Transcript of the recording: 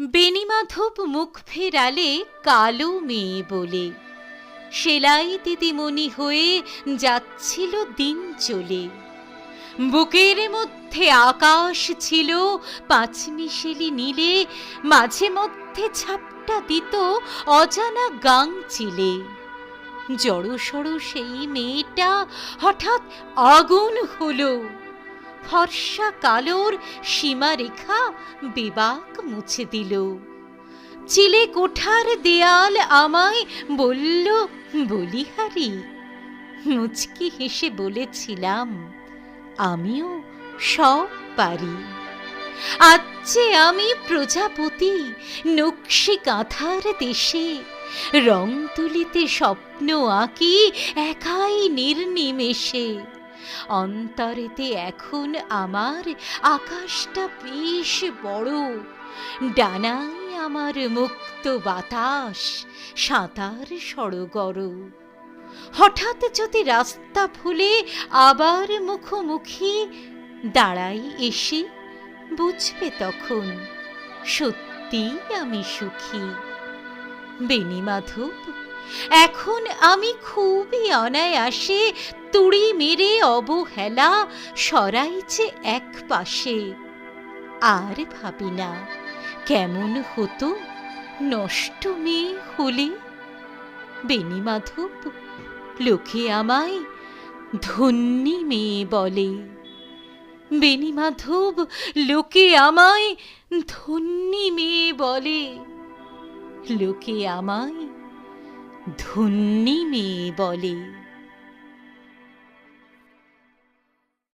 বেণীমাধব মুখ ফেরালে কালো মেয়ে বলে। সেলাই দিদিমণি হয়ে যাচ্ছিল দিন চলে। বুকের মধ্যে আকাশ ছিল পাঁচমিশেলি নীলে, মাঝে মধ্যে ছাপটা দিত অজানা গাং চিলে। জড়সড় সেই মেয়েটা হঠাৎ আগুন হলো। ফর্সা কালোর সীমারেখা বেবাক মুছে দিল। চিলে কোঠার দেয়াল আমায় বলল, বলিহারি, মুচকি হেসে বলেছিলাম, আমিও সব পারি। আজ যে আমি প্রজাপতি, নকশি কাঁথার দেশে, রং তুলিতে স্বপ্ন আঁকি, একাই নির্নিমেষে। অন্তরেতে এখন আমার আকাশটা বেশ বড়। ডানায় আমার মুক্ত বাতাস, সাঁতার সড়গর হঠাৎ যদি রাস্তা ভুলে আবার মুখোমুখি দাঁড়াই এসে, বুঝবে তখন সত্যি আমি সুখী। বেণীমাধব এখন আমি খুবই অনায়াসে তুড়ি মেরে অবহেলা সরাইছে এক পাশে। আর ভাবি না, কেমন হতো নষ্ট মেয়ে হলে? বেণীমাধব লোকে আমায় ধন্যী মেয়ে বলে। বেণীমাধব লোকে আমায় ধন্যী মেয়ে বলে। লোকে আমায় ধন্যী মেয়ে বলে।